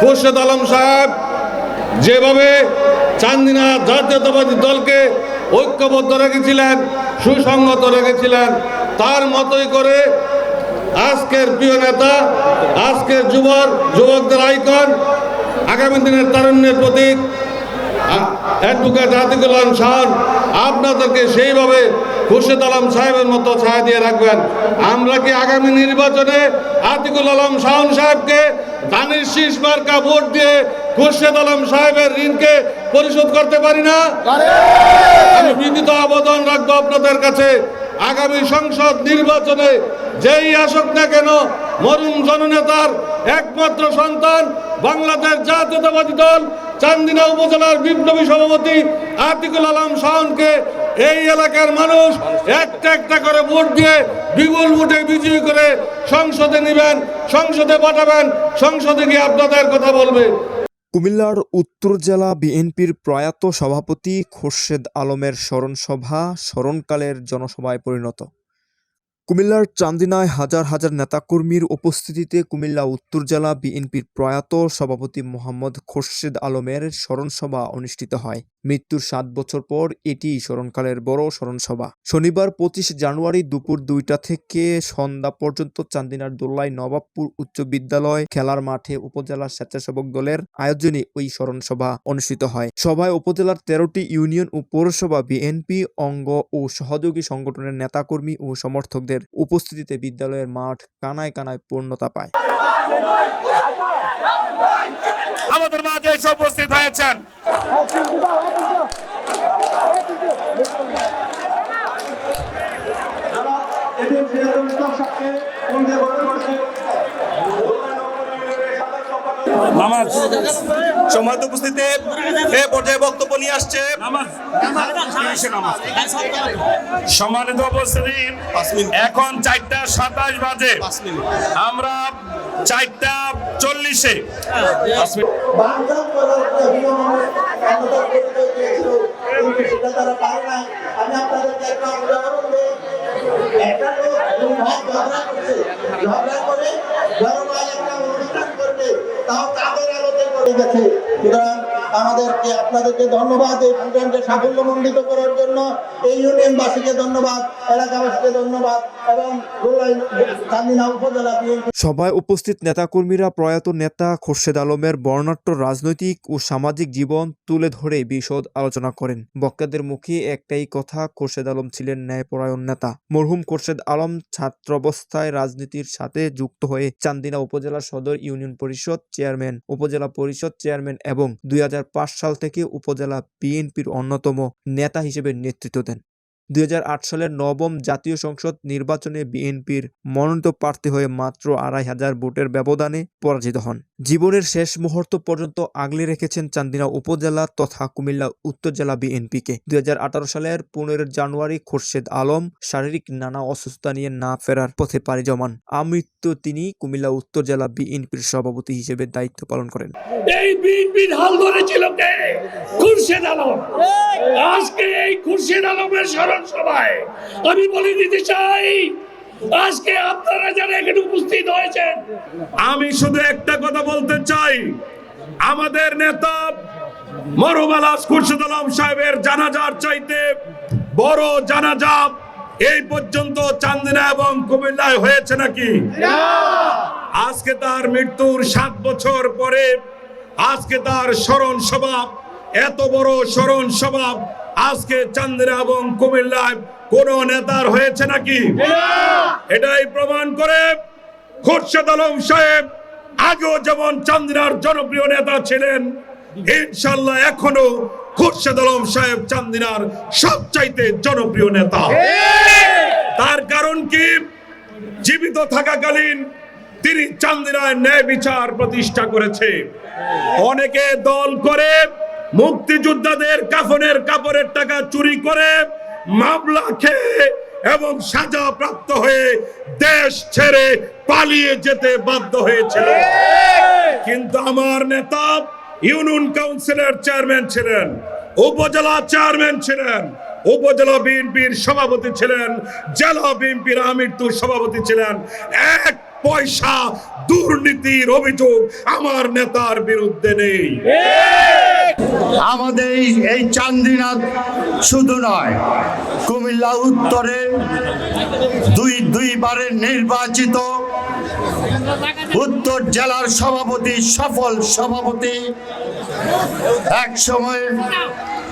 খুরশেদ আলম সাহেব যেভাবে চান্দিনা জাতীয়তাবাদী দলকে ঐক্যবদ্ধ রেখেছিলেন সুসংগত রেখেছিলেন, তার মতোই করে আজকের প্রিয় নেতা, আজকের যুবক যুবকদের আইকন, আগামী দিনের তারুণ্যের প্রতীক অ্যাডভোকেট আতিকুল শাহন আপনাদেরকে সেইভাবে খুরশেদ আলম সাহেবের মতো ছায়া দিয়ে রাখবেন। আমরা কি আগামী নির্বাচনে আতিকুল আলম শাহন সাহেবকে ধানের শীষ মার্কা ভোট দিয়ে খুরশেদ আলম সাহেবের ঋণকে পরিশোধ করতে পারি না? আমি বিনীত আবেদন রাখব আপনাদের কাছে। আগামী সংসদ নির্বাচনে যেই আসুক না কেন, মরুম জননেতার একমাত্র সন্তান বাংলাদেশ জাতীয়তাবাদী দল, চান্দিনা উপজেলার বিপ্লবী সভাপতি আতিকুল আলম শাহনকে এই এলাকার মানুষ একটা একটা করে ভোট দিয়ে বিপুল ভোটে বিজয়ী করে সংসদে নেবেন, সংসদে পাঠাবেন, সংসদে গিয়ে আপনাদের কথা বলবে। কুমিল্লার উত্তর জেলা বিএনপির প্রয়াত সভাপতি খোরশেদ আলমের স্মরণসভা স্মরণকালের জনসভায় পরিণত। কুমিল্লার চান্দিনায় হাজার হাজার নেতাকর্মীর উপস্থিতিতে কুমিল্লা উত্তর জেলা বিএনপির প্রয়াত সভাপতি মোহাম্মদ খোরশেদ আলমের স্মরণসভা অনুষ্ঠিত হয়। মৃত্যুর সাত বছর পর এটি স্মরণকালের বড় স্মরণসভা। শনিবার পঁচিশ জানুয়ারি দুপুর দুইটা থেকে সন্ধ্যা পর্যন্ত চান্দিনার দোল্লাই নবাবপুর উচ্চ বিদ্যালয় খেলার মাঠে উপজেলা স্বেচ্ছাসেবক দলের আয়োজনে ওই স্মরণসভা অনুষ্ঠিত হয়। সভায় উপজেলার তেরোটি ইউনিয়ন ও পৌরসভা বিএনপি, অঙ্গ ও সহযোগী সংগঠনের নেতাকর্মী ও সমর্থকদের উপস্থিতিতে বিদ্যালয়ের মাঠ কানায় কানায় পূর্ণতা পায়। আমাদের মাঝে এসে উপস্থিত হয়েছেন। নামাজ। সমাজ উপস্থিতি এ পর্যায়ে বক্তব্য নিয়ে আসছে। নামাজ। সম্মানিত উপস্থিতি এখন চারটা সাতাশ বাজে। আমরা চারটা চল্লিশে। একটা আমি আপনাদেরকে উদাহরণ দিই লোক ঝগড়া করছে ঝগড়া করে বড় একটা অনুষ্ঠান করবে তাও তাদের আলোতে করে গেছে? সুতরাং আমাদেরকে, আপনাদেরকে ধন্যবাদ এই প্রোগ্রামকে সাফল্যমণ্ডিত করার জন্য। এই ইউনিয়নবাসীকে ধন্যবাদ। সভায় উপস্থিত নেতাকর্মীরা প্রয়াত নেতা খোরশেদ আলমের বর্ণাঢ্য রাজনৈতিক ও সামাজিক জীবন তুলে ধরে বিশদ আলোচনা করেন। বক্তাদের মুখে একটাই কথা, খোরশেদ আলম ছিলেন ন্যায়পরায়ণ নেতা। মরহুম খোরশেদ আলম ছাত্রাবস্থায় রাজনীতির সাথে যুক্ত হয়ে চান্দিনা উপজেলা সদর ইউনিয়ন পরিষদ চেয়ারম্যান, উপজেলা পরিষদ চেয়ারম্যান এবং দুই হাজার পাঁচ সাল থেকে উপজেলা বিএনপির অন্যতম নেতা হিসেবে নেতৃত্ব দেন। দুই সালের নবম জাতীয় সংসদ নির্বাচনে বিএনপির মনোনীত প্রার্থী হয়ে মাত্র আড়াই হাজার ভোটের ব্যবধানে পরাজিত হন। জীবনের শেষ মুহূর্ত পর্যন্ত আগলে রেখেছেন চান্দিনা উপজেলা তথা কুমিল্লা উত্তর জেলা বিএনপিকে। দুই সালের পনেরো জানুয়ারি খোরশেদ আলম শারীরিক নানা অসুস্থতা নিয়ে না ফেরার পথে পাড়ি জমান। আমৃত্যু তিনি কুমিল্লা উত্তর জেলা বিএনপির সভাপতি হিসেবে দায়িত্ব পালন করেন। এই বিএনপির হাল ধরেছিল আজকে এই খুরশেদ আলমের স্মরণ সভায় আমি বলে দিতে চাই, আজকে আপনারা যারা এখানে উপস্থিত হয়েছেন, আমি শুধু একটা কথা বলতে চাই। আমাদের নেতা মরুমালাস খুরশেদ আলম সাহেবের জানাজার চাইতে বড় জানাজা এই পর্যন্ত চান্দিনা এবং কুমিল্লায় হয়েছে নাকি? আজকে তার মৃত্যুর সাত বছর পরে আজকে তার স্মরণ সভা, এত বড় স্মরণ সভা আজকে চান্দিনা এবং কুমিল্লায় কোন নেতার হয়েছে নাকি? এটাই প্রমাণ করে খোরশেদ আলম সাহেব আগেও যেমন চান্দিনার জনপ্রিয় নেতা ছিলেন ইনশাল্লাহ এখনও খোরশেদ আলম সাহেব চান্দিনার সবচাইতে জনপ্রিয় নেতা। তার কারণ কি? জীবিত থাকাকালীন তিনি চান্দিনায় ন্যায় বিচার প্রতিষ্ঠা করেছে। অনেকে দল করে মুক্তিযোদ্ধাদের কাফনের কাপড়ের টাকা চুরি করে মামলা খেয়ে এবং সাজা প্রাপ্ত হয়ে দেশ ছেড়ে পালিয়ে যেতে বাধ্য হয়েছিল। কিন্তু আমার নেতা ইউনিয়ন কাউন্সিলের চেয়ারম্যান ছিলেন, উপজেলা চেয়ারম্যান ছিলেন, উপজেলা বিএনপির সভাপতি ছিলেন, জেলা বিএনপির আমৃত্যু সভাপতি ছিলেন। এক পয়সা দুর্নীতির অভিযোগ আমার নেতার বিরুদ্ধে নেই। আমাদের এই- চান্দিনাথ শুধু নয়, কুমিল্লা উত্তরে দুই দুইবারের নির্বাচিত উত্তর জেলার সভাপতি, সফল সভাপতি এক সময়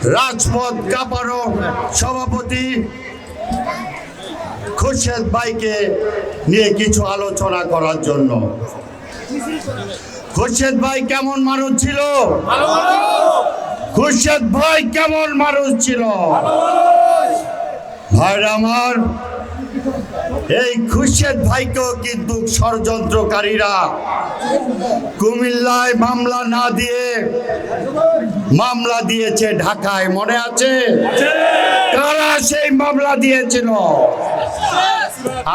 রাজপথ কাপানো সভাপতি খুরশেদ ভাইকে নিয়ে কিছু আলোচনা করার জন্য। খুরশেদ ভাই কেমন মানুষ ছিল? খুরশেদ ভাই কেমন মানুষ ছিল? ভাইরা আমার এই খুরশেদ ভাইকেও কিন্তু ষড়যন্ত্রকারীরা কুমিল্লায় মামলা না দিয়ে মামলা দিয়েছে ঢাকায় মনে আছে। কারা সেই মামলা দিয়েছিল?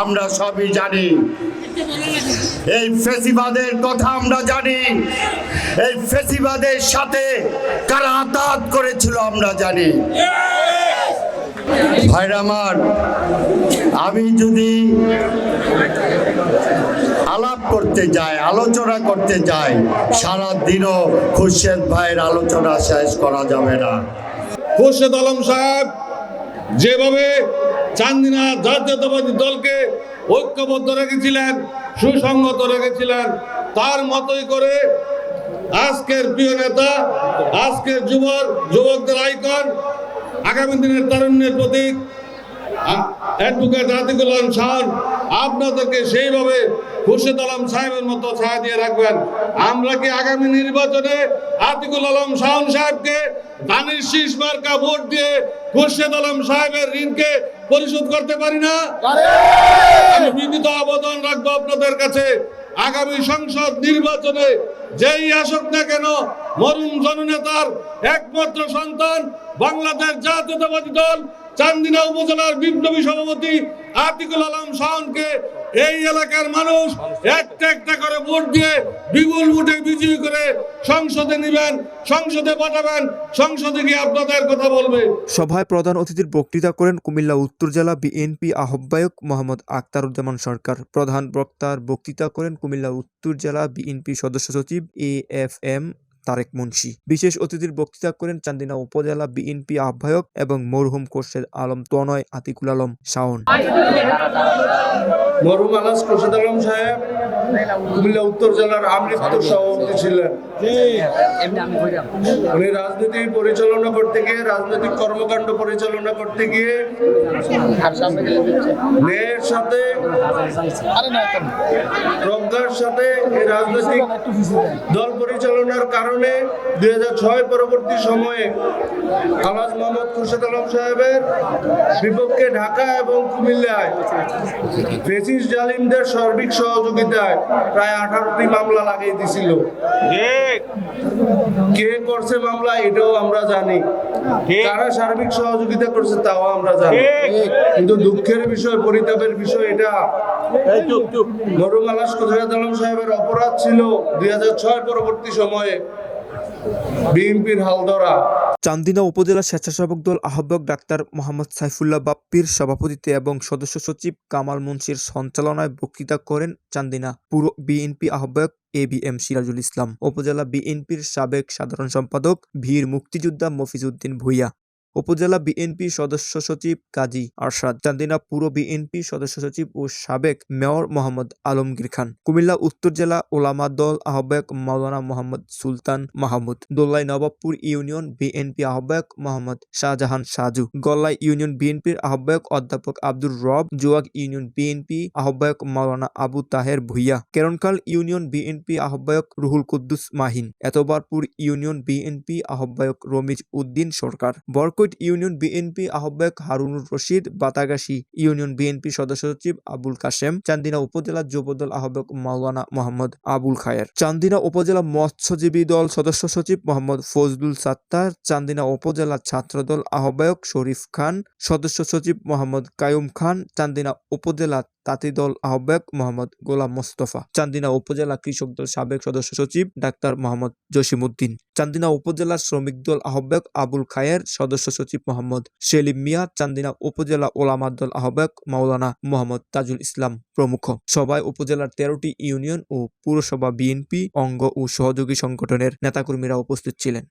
আমরা সবই জানি। এই ফেসিবাদের কথা আমরা জানি। এই ফেসিবাদের সাথে কারা আতাত করেছিল আমরা জানি। ভাইরা আমার, আমি যদি আলাপ করতে যাই, আলোচনা করতে যাই সারা দিনও খুরশেদ ভাইয়ের আলোচনা শেষ করা যাবে না। খোরশেদ আলম সাহেব যেভাবে চান্দিনা জাতীয়তাবাদী দলকে ঐক্যবদ্ধ রেখেছিলেন সুসংগত রেখেছিলেন। তার মতোই করে আজকের প্রিয় নেতা, আজকের যুবক, যুবকদের আইকন, আগামী দিনের তারুণ্যের প্রতীক অ্যাডভোকেট আতিকুল শাহন আপনাদেরকে সেইভাবে খুরশেদ আলম সাহেবের মতো ছায়া দিয়ে রাখবেন। আমরা কি আগামী নির্বাচনে আতিকুল আলম শাহন সাহেবকে ধানের শীষ মার্কা ভোট দিয়ে খুরশেদ আলম সাহেবের ঋণকে পরিশোধ করতে পারি না? আমি বিনীত আবেদন রাখব আপনাদের কাছে। আগামী সংসদ নির্বাচনে যেই আসুক না কেন মরুম জননেতার একমাত্র সন্তান বাংলাদেশ জাতীয়তাবাদী দল চান্দিনা উপজেলার বিপ্লবী সভাপতি আতিকুল আলম শাহনকে এই এলাকার মানুষ একটা একটা করে ভোট দিয়ে বিপুল ভোটে বিজয়ী করে সংসদে নেবেন, সংসদে পাঠাবেন, সংসদে গিয়ে আপনাদের কথা বলবে। সভায় প্রধান অতিথির বক্তৃতা করেন কুমিল্লা উত্তর জেলা বিএনপি আহ্বায়ক মোহাম্মদ আক্তারুজ্জামান সরকার। প্রধান বক্তার বক্তৃতা করেন কুমিল্লা উত্তর জেলা বিএনপি সদস্য সচিব A F M Tarek Munshi. বিশেষ অতিথির বক্তৃতা করেন চান্দিনা উপজেলা বিএনপি আহ্বায়ক এবং মরহুম কোর্সের আলম তনয় আতিকুল আলম শাওন। মরহুম আলাস খোরশেদ আলম সাহেব কুমিল্লা উত্তর জেলার আমৃত্যু সভাপতি ছিলেন। উনি রাজনীতি পরিচালনা করতে গিয়ে রাজনৈতিক কর্মকাণ্ড পরিচালনা করতে গিয়ে ন্যায়ের সাথে প্রজ্ঞার সাথে রাজনৈতিক দল পরিচালনার কারণে দুই ছয় পরবর্তী সময়ে আলাজ মোহাম্মদ খুরশেদ আলম সাহেবের বিপক্ষে ঢাকা এবং কুমিল্লায় ফেসিস জালিমদের সার্বিক সহযোগিতায় প্রায় আঠারোটি মামলা লাগিয়ে দিছিল। কে করছে মামলা এটাও আমরা জানি। কারা সার্বিক সহযোগিতা করছে তাও আমরা জানি। কিন্তু দুঃখের বিষয় পরিতাপের বিষয় এটা। মরুম আলাস কোথায় আলম সাহেবের অপরাধ ছিল দুই হাজার ছয় পরবর্তী সময়ে। বিএনপির হালদরা। চান্দিনা উপজেলা স্বেচ্ছাসেবক দল আহ্বায়ক ডাক্তার মোহাম্মদ সাইফুল্লাহ বাপ্পির সভাপতিত্বে এবং সদস্য সচিব কামাল মুন্সির সঞ্চালনায় বক্তৃতা করেন চান্দিনা। পুরো বিএনপি আহ্বায়ক A B M Sirajul Islam. উপজেলা বিএনপির সাবেক সাধারণ সম্পাদক, ভীর মুক্তিযোদ্ধা মফিজউদ্দিন ভুইয়া। উপজেলা বিএনপি সদস্য সচিব কাজী আরশাদ, চান্দিনা পুরো বিএনপি সদস্য সচিব ও সাবেক মেয়র মোহাম্মদ আলমগীর খান, কুমিল্লা উত্তর জেলা ওলামা দল আহ্বায়ক মাওলানা মোহাম্মদ সুলতান মাহমুদ, দোল্লাই নবাবপুর ইউনিয়ন বিএনপি আহ্বায়ক মোহাম্মদ শাহজাহান সাজু, গল্লাই ইউনিয়ন বিএনপির আহ্বায়ক অধ্যাপক আব্দুর রব জোয়াগ ইউনিয়ন বিএনপি আহ্বায়ক মাওলানা আবু তাহের ভুইয়া কেরনখাল ইউনিয়ন বিএনপি আহ্বায়ক রুহুল কুদ্দুস মাহিন, এতবারপুর ইউনিয়ন বিএনপি আহ্বায়ক রমিজ উদ্দিন সরকার বরকৈট ইউনিয়ন বিএনপি আহ্বায়ক হারুনুর রশিদ বাতাগাসি ইউনিয়ন বিএনপি সদস্য সচিব আবুল কাশেম, চান্দিনা উপজেলা যুবদল আহ্বায়ক মাওলানা মোহাম্মদ আবুল খায়ের। চান্দিনা উপজেলা মৎস্যজীবী দল সদস্য সচিব মোহাম্মদ ফজলুল সাত্তার, চান্দিনা উপজেলা ছাত্রদল আহ্বায়ক শরীফ খান, সদস্য সচিব মোহাম্মদ কায়ুম খান, চান্দিনা উপজেলা তাঁতি দল আহ্বায়ক মোহাম্মদ গোলাম মোস্তফা, চান্দিনা উপজেলা কৃষক দল সাবেক সদস্য সচিব ডাক্তার মোহাম্মদ জসিমউদ্দিন, চান্দিনা উপজেলা শ্রমিক দল আহ্বায়ক আবুল খায়ের, সদস্য সচিব মোহাম্মদ সেলিম মিয়া, চান্দিনা উপজেলা ওলামা দল আহ্বায়ক মাওলানা মোহাম্মদ তাজুল ইসলাম প্রমুখ। সভায় উপজেলার তেরোটি ইউনিয়ন ও পুরসভা বিএনপি, অঙ্গ ও সহযোগী সংগঠনের নেতাকর্মীরা উপস্থিত ছিলেন।